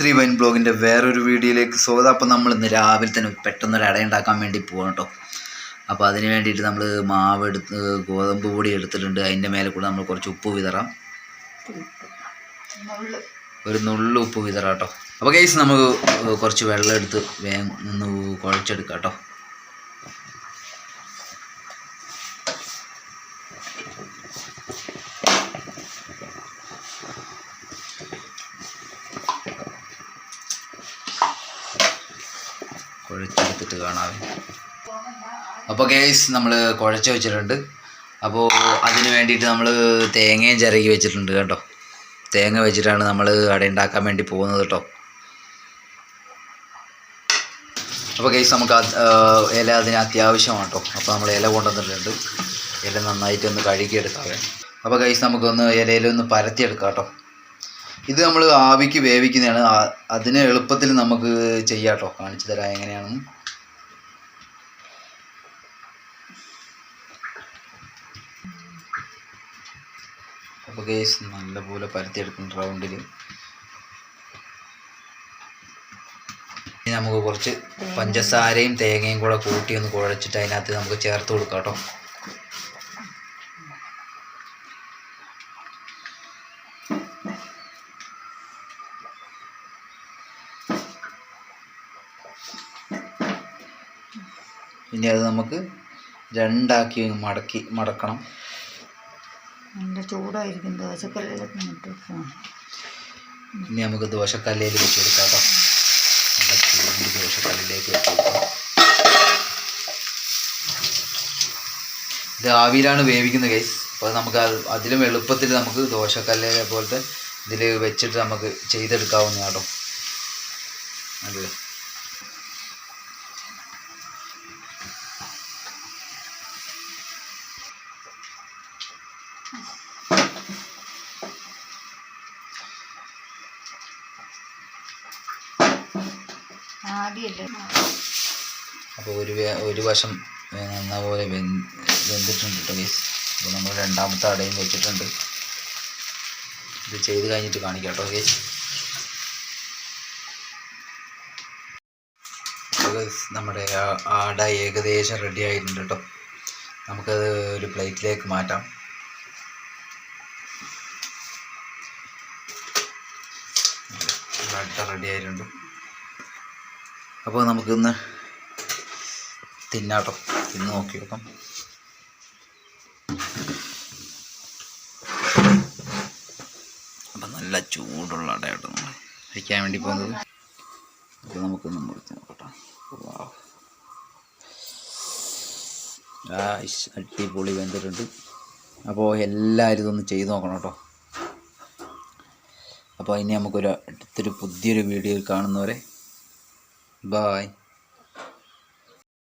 Three wine ബ്ലോഗിന്റെ വേറൊരു വീഡിയോയിലേക്ക് സ്വാഗതം. അപ്പോൾ നമ്മൾ ഇന്ന് രാവിലെ തന്നെ പെട്ടെന്നൊരു അട ഉണ്ടാക്കാൻ വേണ്ടി പോകണം കേട്ടോ അപ്പോൾ അതിന് വേണ്ടിയിട്ട് നമ്മൾ മാവ് എടുത്ത് ഗോതമ്പ് പൊടി എടുത്തിട്ടുണ്ട്. അതിന്റെ മേലെ കൂടെ നമ്മൾ കുറച്ച് ഉപ്പ് വിതറാം. ഒരു നുള്ളു ഉപ്പ് വിതറാം കേട്ടോ അപ്പോൾ കേസ് നമുക്ക് കുറച്ച് വെള്ളം എടുത്ത് വേഗം ഒന്ന് കുഴച്ചെടുക്കാം കേട്ടോ കുഴച്ചെടുത്തിട്ട് കാണാവേ. അപ്പോൾ കേസ് നമ്മൾ കുഴച്ച് വെച്ചിട്ടുണ്ട്. അപ്പോൾ അതിന് വേണ്ടിയിട്ട് നമ്മൾ തേങ്ങയും ചിരകി വെച്ചിട്ടുണ്ട് കേട്ടോ. തേങ്ങ വെച്ചിട്ടാണ് നമ്മൾ അട ഉണ്ടാക്കാൻ വേണ്ടി പോകുന്നത് കേട്ടോ. അപ്പോൾ കേസ് നമുക്ക് ഇല അതിന് അത്യാവശ്യമാണ് കേട്ടോ. അപ്പോൾ നമ്മൾ ഇല കൊണ്ടുവന്നിട്ടുണ്ട്. ഇല നന്നായിട്ട് ഒന്ന് അപ്പോൾ കേസ് നമുക്കൊന്ന് ഇലയിലൊന്ന് പരത്തിയെടുക്കാം കേട്ടോ. ഇത് നമ്മൾ ആവിക്ക് വേവിക്കുന്നതാണ്. അതിന് എളുപ്പത്തിൽ നമുക്ക് ചെയ്യാം കേട്ടോ കാണിച്ചു തരാം എങ്ങനെയാണെന്ന്. അപ്പോൾ കേസ് നല്ലപോലെ പരത്തിയെടുക്കും റൗണ്ടിൽ ഇനി നമുക്ക് കുറച്ച് പഞ്ചസാരയും തേങ്ങയും കൂടെ കൂട്ടി ഒന്ന് കുഴച്ചിട്ട് അതിനകത്ത് നമുക്ക് ചേർത്ത് കൊടുക്കാം കേട്ടോ. ഇനി അത് നമുക്ക് രണ്ടാക്കി മടക്കി മടക്കണം. നല്ല ചൂടായിരിക്കും. ദോശക്കല്ലൊക്കെ ഇട്ട് ഇനി നമുക്ക് ദോശക്കല്ലിൽ വെച്ച് കൊടുക്കാം കേട്ടോ. നല്ല ചൂട് ദോശക്കല്ലിലേക്ക് വെച്ച് കൊടുക്കാം. ഇത് ആവിയിലാണ് വേവിക്കുന്നത് കേസ് അപ്പോൾ നമുക്ക് അത് അതിലും എളുപ്പത്തിൽ നമുക്ക് ദോശക്കല്ലിലെ പോലത്തെ ഇതിൽ വെച്ചിട്ട് നമുക്ക് ചെയ്തെടുക്കാവുന്ന കേട്ടോ. അതെ. ആദ്യമല്ലേ അപ്പോൾ ഒരു ഒരു വശം നന്ന പോലെ വെന്ത് വെന്തിട്ടുണ്ട് ഗൈസ് അപ്പോൾ നമ്മൾ രണ്ടാമത്തെ അടയും വെച്ചിട്ടുണ്ട്. ഇത് ചെയ്ത് കഴിഞ്ഞിട്ട് കാണിക്കാം കേട്ടോ ഗൈസ് നമ്മുടെ ആട ഏകദേശം റെഡി ആയിട്ടുണ്ട് കേട്ടോ. നമുക്കത് ഒരു പ്ലേറ്റിലേക്ക് മാറ്റാം. റെഡി ആയിട്ടുണ്ട്. അപ്പോൾ നമുക്കിന്ന് തിന്നാട്ടോ. തിന്ന് നോക്കി നോക്കാം. അപ്പം നല്ല ചൂടുള്ള അടയാട്ടോ നമ്മൾ കഴിക്കാൻ വേണ്ടി പോകുന്നത്. അപ്പോൾ നമുക്കൊന്ന് മുറിച്ച് നോക്കട്ടോ. അടിപൊളി വെന്തിട്ടുണ്ട്. അപ്പോൾ എല്ലാവരും ഇതൊന്ന് ചെയ്ത് നോക്കണം കേട്ടോ. അപ്പോൾ ഇനി നമുക്കൊരു അടുത്തൊരു പുതിയൊരു വീഡിയോയിൽ കാണുന്നവരെ Bye.